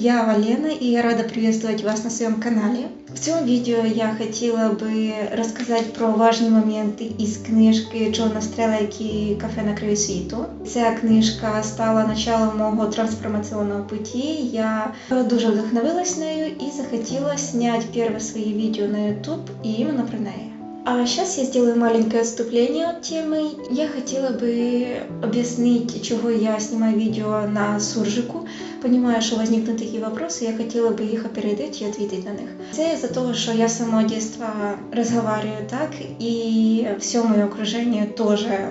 я Валена и я рада приветствовать вас на своем канале. В цьому відео я хотіла би розказати про важні моменти із книжки Джона Стрелейкі Кафе на краю світу. Ця книжка стала началом мого трансформаційного путі. Я дуже вдохновилась нею і захотіла зняти перше своє відео на YouTube і іменно про неї. А сейчас я сделаю маленькое отступление от темы. Я хотела бы объяснить, чего я снимаю видео на суржику. Понимаю, что возникнут такие вопросы, я хотела бы их опередить и ответить на них. Це из-за того, что я с самого детства разговариваю так, и все мое окружение тоже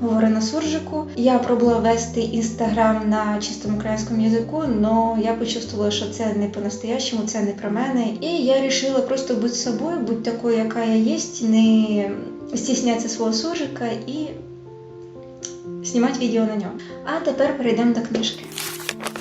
говорю на суржику. Я пробувала вести інстаграм на чистому українському язику, але я почувствувала, що це не по-настоящему, це не про мене. І я вирішила просто бути собою, бути такою, яка я є, не стіснятися свого суржика і знімати відео на ньому. А тепер перейдемо до книжки.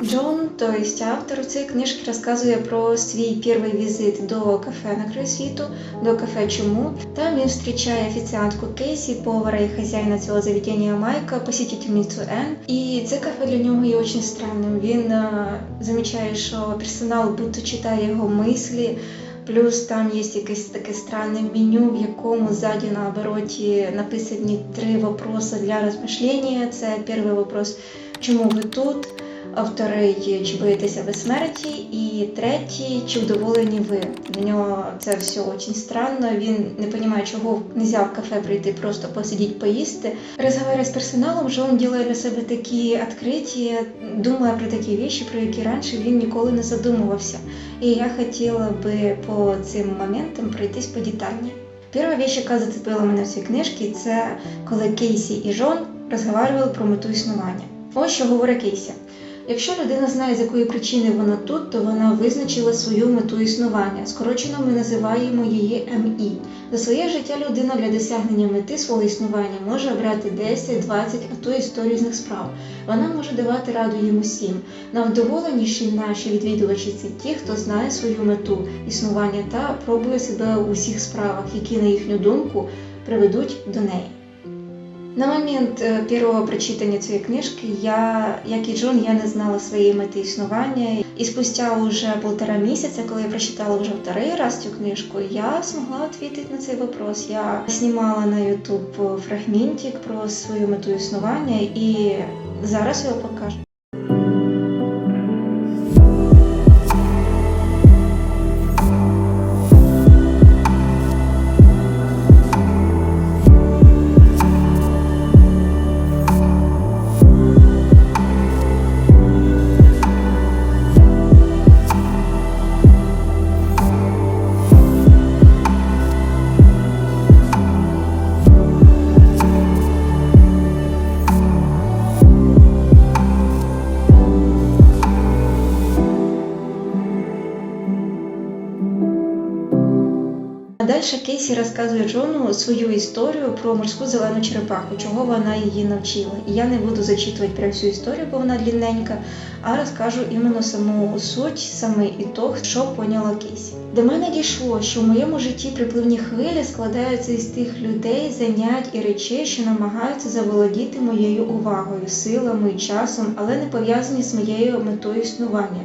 Джон, то есть автор цієї книжки, розказує про свій перший візит до кафе на краю світу, до кафе Чому. Там він зустрічає офіціантку Кейсі, повара і хазяїна цього заведення Майка, посетительницю Ен. І це кафе для нього є дуже странним. Він е, замічає, що персонал будто читає його мислі. Плюс там є якесь таке странне меню, в якому ззаді на обороті написані три вопроси для розмишлення. Це перший вопрос, чому ви тут? А вторий, чи боїтеся ви смерті, і третій, чи вдоволені ви. Для нього це все дуже странно. Він не розуміє, чого не можна в кафе прийти, просто посидіти, поїсти. Розмовляє з персоналом, що він робить для себе такі відкриті, думає про такі речі, про які раніше він ніколи не задумувався. І я хотіла би по цим моментам пройтись подетальніше. Перша вещь, яка зацепила мене в цій книжці, це коли Кейсі і Жон розмовляли про мету існування. Ось що говорить Кейсі. Якщо людина знає, з якої причини вона тут, то вона визначила свою мету існування. Скорочено ми називаємо її МІ. За своє життя людина для досягнення мети свого існування може обрати 10, 20, а то і 100 різних справ. Вона може давати раду їм усім. Навдоволеніші наші відвідувачі це ті, хто знає свою мету існування та пробує себе у всіх справах, які, на їхню думку, приведуть до неї. На момент е, першого прочитання цієї книжки я, як і Джон, я не знала своєї мети існування. І спустя уже полтора місяця, коли я прочитала вже второй раз цю книжку, я змогла відповідати на цей вопрос. Я знімала на YouTube фрагментик про свою мету існування і зараз його покажу. Далі Кейсі розказує Джону свою історію про морську зелену черепаху, чого вона її навчила. І я не буду зачитувати прям всю історію, бо вона длинненька, а розкажу іменно саму суть, саме ітог, що поняла Кейсі. До мене дійшло, що в моєму житті припливні хвилі складаються із тих людей, занять і речей, що намагаються заволодіти моєю увагою, силами часом, але не пов'язані з моєю метою існування.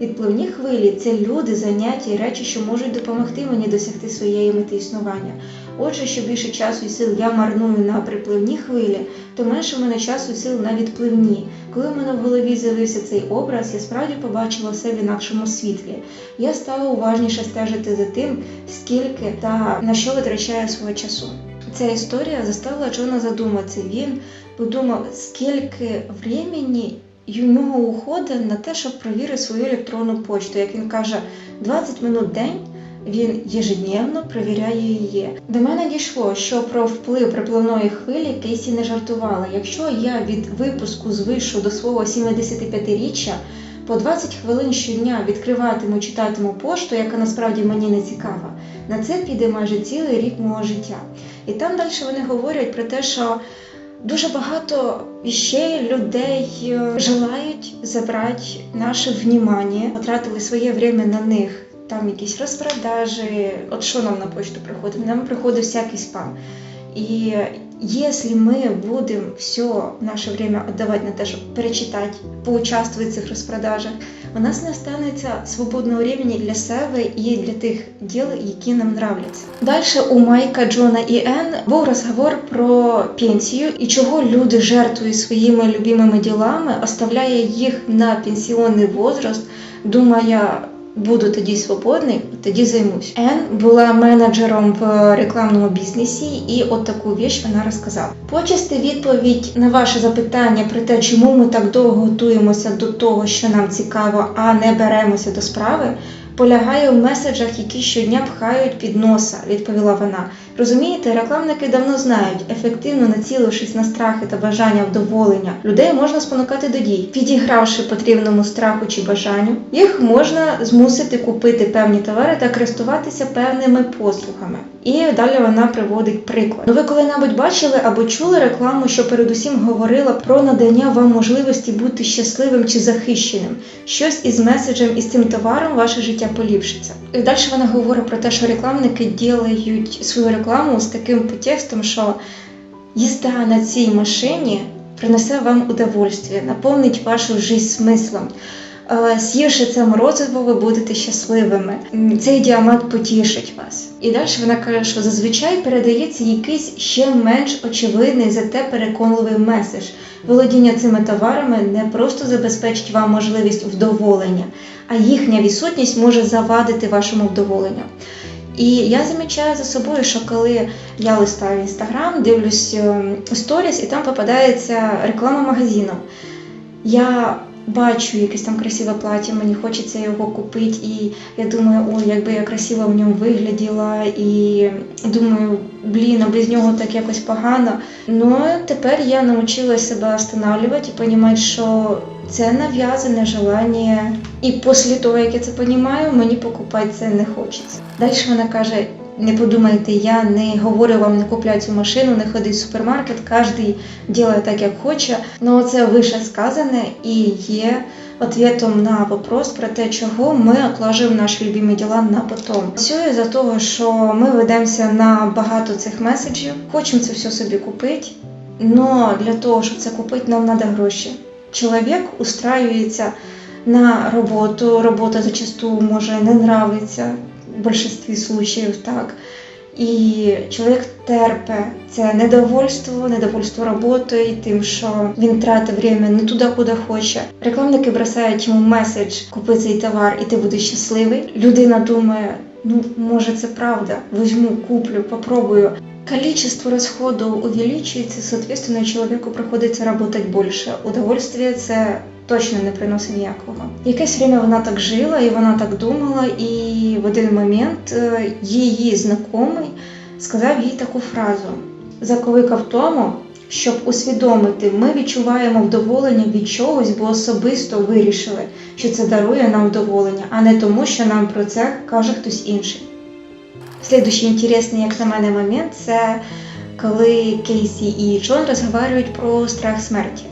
Відпливні хвилі це люди, заняття і речі, що можуть допомогти мені досягти своєї мети існування. Отже, що більше часу і сил я марную на припливні хвилі, то менше в мене часу і сил на відпливні. Коли в мене в голові з'явився цей образ, я справді побачила все в інакшому світлі. Я стала уважніше стежити за тим, скільки та на що витрачає свого часу. Ця історія заставила Джона задуматися. Він подумав, скільки времени і нього уходить на те, щоб провірити свою електронну почту. Як він каже, 20 минут в день він ежедневно перевіряє її. До мене дійшло, що про вплив припливної хвилі Кейсі не жартувала. Якщо я від випуску з вишу до свого 75-річчя по 20 хвилин щодня відкриватиму, читатиму пошту, яка насправді мені не цікава, на це піде майже цілий рік мого життя. І там далі вони говорять про те, що Дуже багато ще людей е, желають забрати наше внимание, потратили своє время на них. Там якісь розпродажі. От що нам на почту приходить? Нам приходить всякий спам. І якщо ми будемо все наше время отдавать на те, щоб перечитати, поучаствувати в цих розпродажах, у нас не останеться свободного времени для себе і для тих діл, які нам нравляться. Далі у Майка, Джона і Енн був розговор про пенсію і чого люди жертвують своїми любимими ділами, оставляє їх на пенсіонний возраст, думає, буду тоді свободний, тоді займусь. Ен була менеджером в рекламному бізнесі, і от таку віч вона розказала. Почасти відповідь на ваше запитання про те, чому ми так довго готуємося до того, що нам цікаво, а не беремося до справи. Полягає в меседжах, які щодня пхають під носа, відповіла вона. Розумієте, рекламники давно знають, ефективно націлившись на страхи та бажання вдоволення, людей можна спонукати до дій, підігравши потрібному страху чи бажанню, їх можна змусити купити певні товари та користуватися певними послугами. І далі вона приводить приклад. Ну ви коли-небудь бачили або чули рекламу, що передусім говорила про надання вам можливості бути щасливим чи захищеним. Щось із меседжем із цим товаром ваше життя поліпшиться. І далі вона говорить про те, що рекламники ділають свою рекламу з таким підтекстом, що їзда на цій машині принесе вам удовольствие, наповнить вашу життя смислом. Е, З'ївши це морозиво, ви будете щасливими. Цей діамант потішить вас. І далі вона каже, що зазвичай передається якийсь ще менш очевидний, зате переконливий меседж. Володіння цими товарами не просто забезпечить вам можливість вдоволення, а їхня відсутність може завадити вашому вдоволенню. І я замічаю за собою, що коли я листаю інстаграм, дивлюсь ем, сторіс, і там попадається реклама магазину. Я бачу якесь там красиве плаття, мені хочеться його купити, і я думаю, ой, якби я красиво в ньому вигляділа, і думаю, блін, а без нього так якось погано. Ну тепер я навчилася себе останавливати і розуміти, що це нав'язане желання. І після того, як я це розумію, мені покупати це не хочеться. Далі вона каже. Не подумайте, я не говорю вам не купляти цю машину, не ходить в супермаркет, кожен робить так, як хоче. Ну це вище сказане і є ответом на вопрос про те, чого ми отлажуємо наші любимі діла на потом. Все із-за того, що ми ведемося на багато цих меседжів, хочемо це все собі купити, але для того, щоб це купити, нам треба гроші. Чоловік устраюється на роботу, робота зачасту може не нравиться в більшості случаїв, так. І чоловік терпе це недовольство, недовольство роботою, тим, що він тратить время не туди, куди хоче. Рекламники бросають йому меседж купи цей товар, і ти будеш щасливий. Людина думає, ну може це правда, візьму, куплю, попробую. Количество расходов увеличивается, соответственно, человеку приходиться работать більше. Удовольствие це точно не приносить ніякого. Якесь время вона так жила і вона так думала, і в один момент е, її знайомий сказав їй таку фразу: закликав тому, щоб усвідомити, ми відчуваємо вдоволення від чогось, бо особисто вирішили, що це дарує нам вдоволення, а не тому, що нам про це каже хтось інший. Слідуючий інтересний, як на мене, момент це коли Кейсі і Джон розговорюють про страх смерті.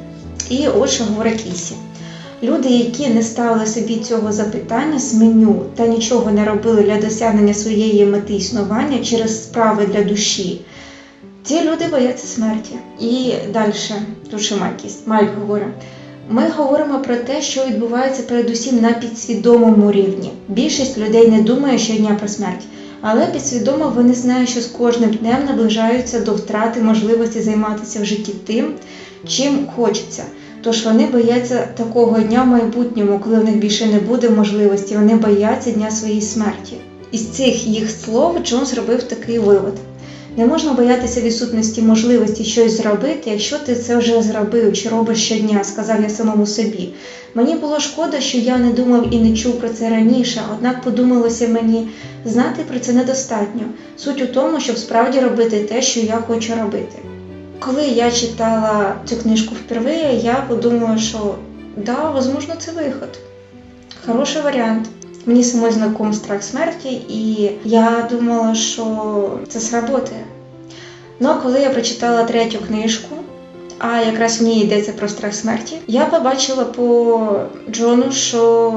І от що говорить Кейсі. Люди, які не ставили собі цього запитання з меню та нічого не робили для досягнення своєї мети існування через справи для душі, ці люди бояться смерті. І далі, тут ще Майк. Майк говорить. Ми говоримо про те, що відбувається передусім на підсвідомому рівні. Більшість людей не думає щодня про смерть, але підсвідомо вони знають, що з кожним днем наближаються до втрати можливості займатися в житті тим, чим хочеться. Тож вони бояться такого дня в майбутньому, коли в них більше не буде можливості, вони бояться дня своєї смерті. Із цих їх слов Джон зробив такий вивод. Не можна боятися відсутності можливості щось зробити, якщо ти це вже зробив чи робиш щодня, сказав я самому собі. Мені було шкода, що я не думав і не чув про це раніше, однак подумалося мені, знати про це недостатньо. Суть у тому, щоб справді робити те, що я хочу робити. Коли я читала цю книжку впервые, я подумала, що да, возможно, це виход. Хороший варіант. Мені самой знаком страх смерті, і я думала, що це сработає. Ну, коли я прочитала третю книжку, а якраз в ній йдеться про страх смерті, я побачила по Джону, що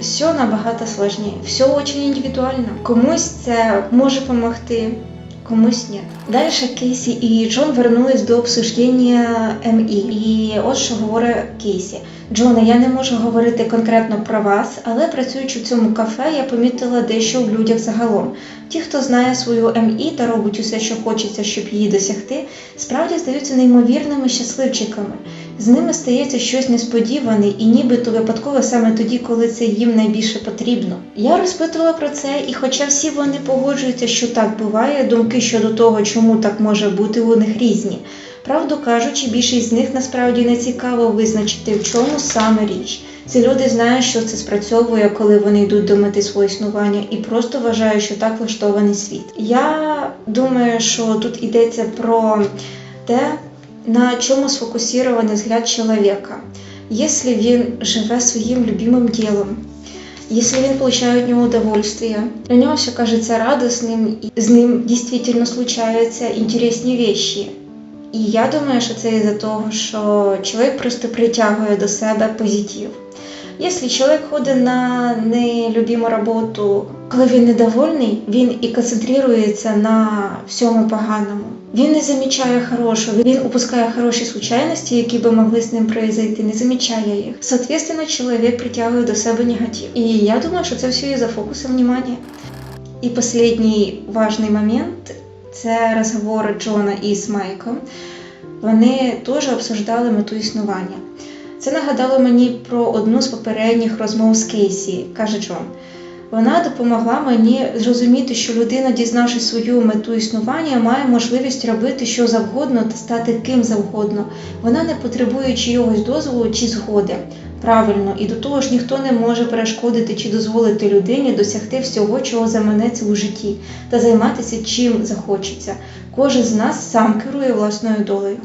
все набагато сложніше, все дуже індивідуально. Комусь це може допомогти, комусь ні. Далі Кейсі і Джон вернулись до обсуждення МІ. І от що говорить Кейсі. Джона, я не можу говорити конкретно про вас, але працюючи в цьому кафе, я помітила дещо в людях загалом. Ті, хто знає свою МІ та робить усе, що хочеться, щоб її досягти, справді здаються неймовірними щасливчиками. З ними стається щось несподіване і нібито випадково саме тоді, коли це їм найбільше потрібно. Я розпитувала про це, і хоча всі вони погоджуються, що так буває, думки щодо того, чому так може бути, у них різні. Правду кажучи, більшість з них насправді не цікаво визначити, в чому саме річ. Ці люди знають, що це спрацьовує, коли вони йдуть до мети свого існування, і просто вважають, що так влаштований світ. Я думаю, що тут йдеться про те, на чому сфокусірований взгляд чоловіка. Якщо він живе своїм любимим ділом, если він получает от него удовольствие, для него все кажется радостным, и с ним действительно случаются интересні вещи. І я думаю, що це із-за того, що чоловік просто притягує до себе позитив. Якщо чоловік ходить на нелюбиму роботу, коли він недовольний, він і концентрується на всьому поганому. Він не замічає хорошого, він упускає хороші случайності, які би могли з ним произойти, не замічає їх. Соответственно, чоловік притягує до себе негатив. І я думаю, що це все із-за фокусу внимания. І останній важний момент це розговори Джона із Майком. Вони теж обсуждали мету існування. Це нагадало мені про одну з попередніх розмов з Кейсі, каже Джон. Вона допомогла мені зрозуміти, що людина, дізнавши свою мету існування, має можливість робити що завгодно та стати ким завгодно. Вона не потребує чийогось дозволу чи згоди. Правильно, і до того ж ніхто не може перешкодити чи дозволити людині досягти всього, чого заманеться у житті, та займатися чим захочеться. Кожен з нас сам керує власною долею.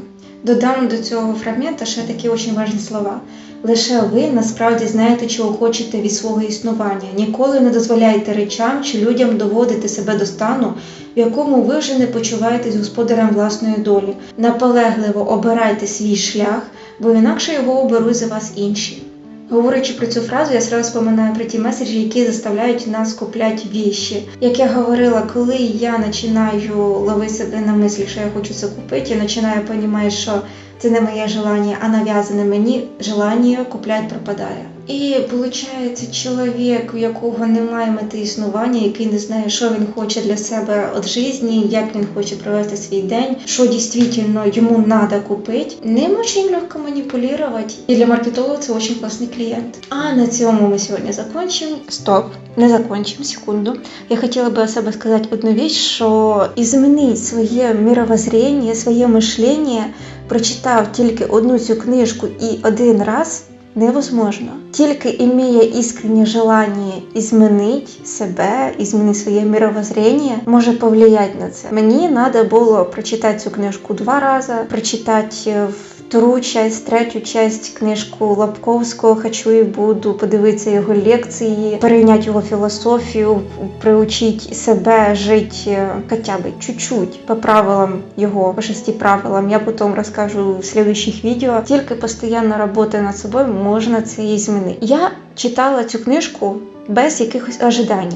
Додам до цього фрагмента ще такі дуже важні слова. Лише ви насправді знаєте, чого хочете від свого існування. Ніколи не дозволяйте речам чи людям доводити себе до стану, в якому ви вже не почуваєтесь господарем власної долі. Наполегливо обирайте свій шлях, бо інакше його оберуть за вас інші. Говорячи про цю фразу, я сразу вспоминаю про ті меседжі, які заставляють нас купляти віші. Як я говорила, коли я починаю ловити себе на мислі, що я хочу це купити, я починаю розуміти, що це не моє желання, а нав'язане мені желання купляти пропадає. І виходить, чоловік, у якого немає мети існування, який не знає, що він хоче для себе від житті, як він хоче провести свій день, що дійсно йому треба купити, ним дуже легко маніпулювати. І для маркетолога це дуже класний клієнт. А на цьому ми сьогодні закончимо. Стоп, не закончимо, секунду. Я хотіла би себе сказати одну вещь, що і змінити своє мировоззрення, своє мишлення, прочитав тільки одну цю книжку і один раз невозможно. Тільки імія іскреннє желання змінити себе, і змінити своє мировоззрення, може повлиять на це. Мені треба було прочитати цю книжку два рази, прочитати втору часть, третю часть книжку Лапковського «Хочу і буду», подивитися його лекції, перейняти його філософію, приучити себе жити хоча б чуть-чуть по правилам його, по шести правилам. Я потім розкажу в слідуючих відео. Тільки постійно робота над собою можна це і змінити. Я читала цю книжку без якихось ожидань.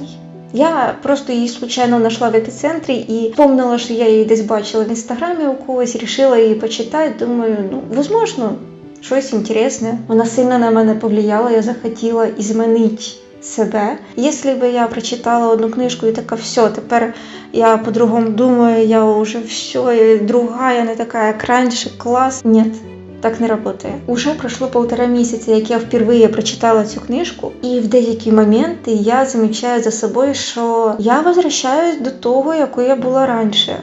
Я просто її случайно знайшла в епіцентрі і помнила, що я її десь бачила в інстаграмі у когось, рішила її почитати. Думаю, ну возможно, щось інтересне. Вона сильно на мене повлияла, я захотіла і змінити себе. Якщо б я прочитала одну книжку і така, все, тепер я по-другому думаю, я вже все, друга, я не така, як раніше, клас. Ні. Так не роботи Уже пройшло полтора місяця, як я впервые прочитала цю книжку, і в деякі моменти я замічаю за собою, що я возвращаюсь до того, якою я була раніше.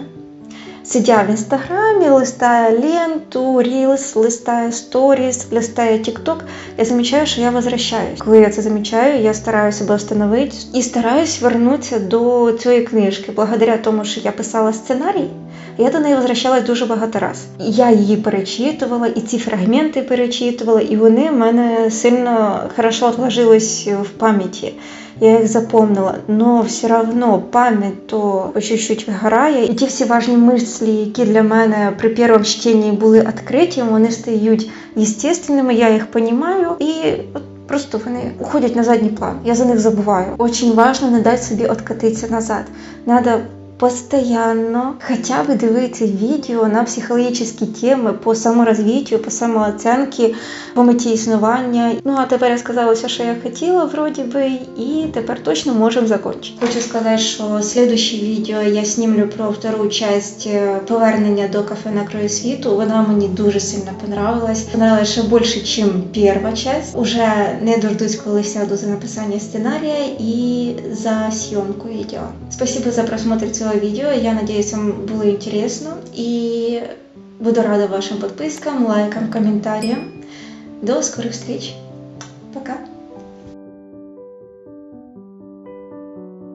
Сидя в інстаграмі, листая ленту, рілс, листая сторіс, листая тікток, я замічаю, що я возвращаюсь. Коли я це замічаю, я стараюся себе встановити і стараюсь вернутися до цієї книжки. Благодаря тому, що я писала сценарій, я до неї возвращалась дуже багато разів. Я її перечитувала, і ці фрагменти перечитувала, і вони в мене сильно хорошо отложились в пам'яті. Я їх запомнила, но все одно пам'ять то чуть-чуть вигорає. І ті всі важні мислі, які для мене при першому чтенні були відкриті, вони стають естественними, я їх розумію і Просто вони уходять на задній план. Я за них забуваю. Очень важно не дати собі откатитися назад. Надо постоянно хотя бы дивитися відео на психологічні теми по саморозвиттю, по самооценці, по меті існування. Ну а тепер я сказала все, що я хотіла, вроді би, і тепер точно можемо закінчити. Хочу сказати, що слідуще відео я знімлю про втору часть е, повернення до кафе на краю світу. Вона мені дуже сильно понравилась. Понравилась ще більше, ніж перша часть. Уже не дождусь, коли сяду за написання сценарія і за зйомку відео. Спасибо за просмотр цього відео. Я надеюсь, вам было интересно. И буду рада вашим подпискам, лайкам, комментариям. До скорых встреч. Пока.